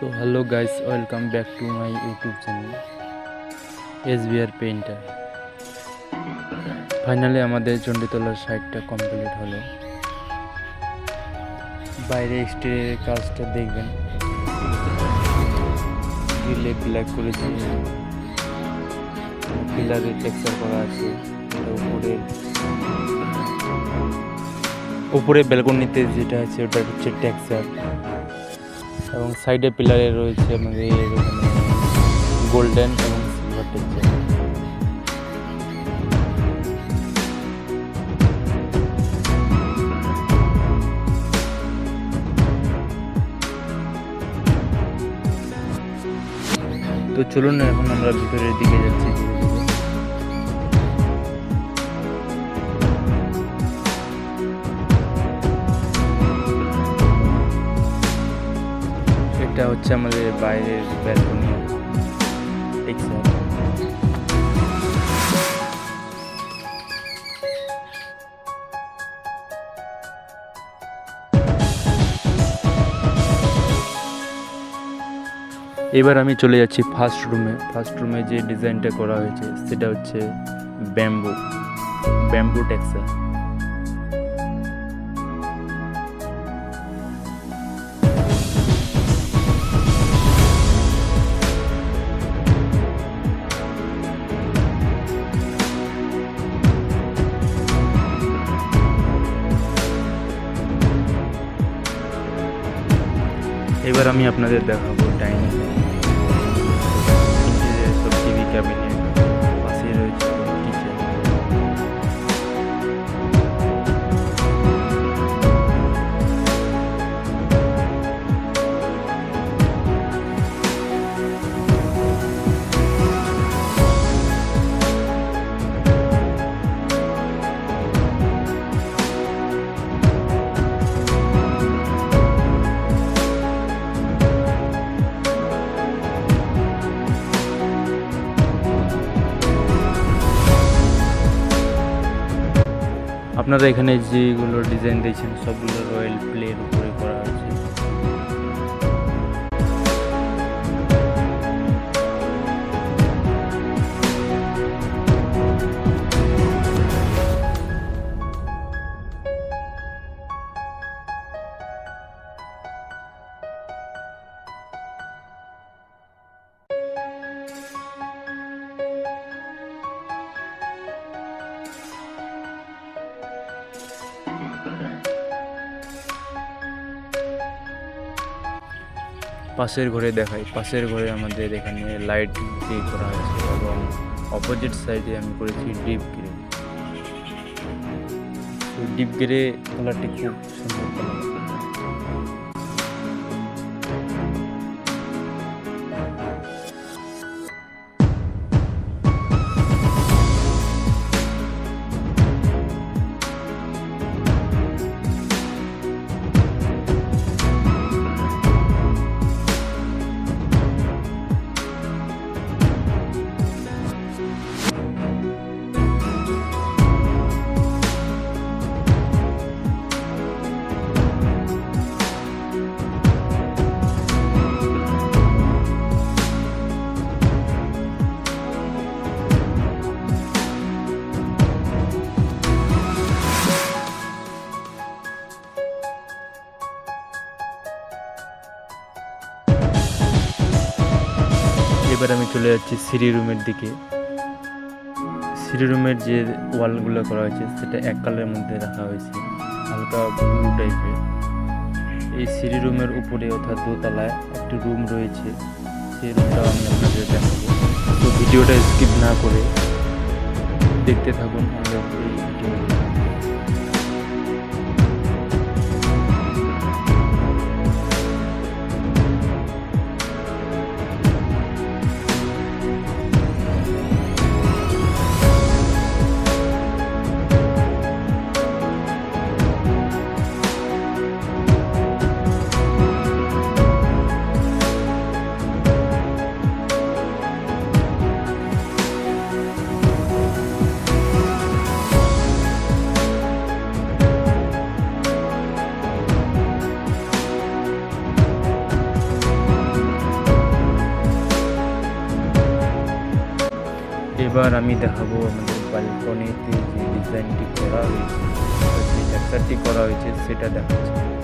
So hello guys, welcome back to my YouTube channel S BR painter. Finally আমাদের চণ্ডীতলার সাইডটা complete হলো। বাইরে এক্সটেরিয়ারের কাজটা দেখবেন। গ্রিলে ব্ল্যাক করেছি পিলারের টেক্সচার করা আছে। উপরে। উপরে ব্যালকনিতে যেটা আছে ওটা হচ্ছে টেক্সচার এবং সাইডে পিলারে রয়েছে আমাদের গোল্ডেন এবং সিলভার টেক্সচার। তো চলুন, এখন আমরা ভিতরের দিকে যাচ্ছি। এটা হচ্ছে আমাদের বাইরের ব্যালকনি এবার আমি চলে যাচ্ছি ফার্স্ট রুমে ফার্স্ট রুমে যে ডিজাইনটা করা হয়েছে, সেটা হচ্ছে ব্যাম্বু ব্যাম্বু টেক্সচার এবার আমি আপনাদের দেখাবো ডাইনিং আপনারা এখানে যেগুলো ডিজাইন দিয়েছেন সবগুলো রয়্যাল প্লের পাশের ঘরে দেখাই। পাশের ঘরে আমাদের এখানে লাইট দিয়ে করা হয়েছে এবং অপোজিট সাইডে আমি করেছি ডিপ গ্রে ডিপ গ্রে কালারটি খুব সুন্দর কালার এবার আমি চলে যাচ্ছি সিঁড়ি রুমের দিকে। সিঁড়ি রুমের যে ওয়ালগুলো করা হয়েছে, সেটা এক কালারের মধ্যে রাখা হয়েছে। হালকা ব্লু টাইপের। এই সিঁড়ি রুমের উপরে অর্থাৎ দোতলায় একটি রুম রয়েছে। সেই রুমটাও আমি আপনাদের দেখাবো। তো ভিডিওটা স্কিপ না করে দেখতে থাকুন আমাদের এবার আমি দেখাবো আমাদের ব্যালকনিতে যে ডিজাইনটি করা হয়েছে যে করা হয়েছে সেটা দেখাচ্ছি।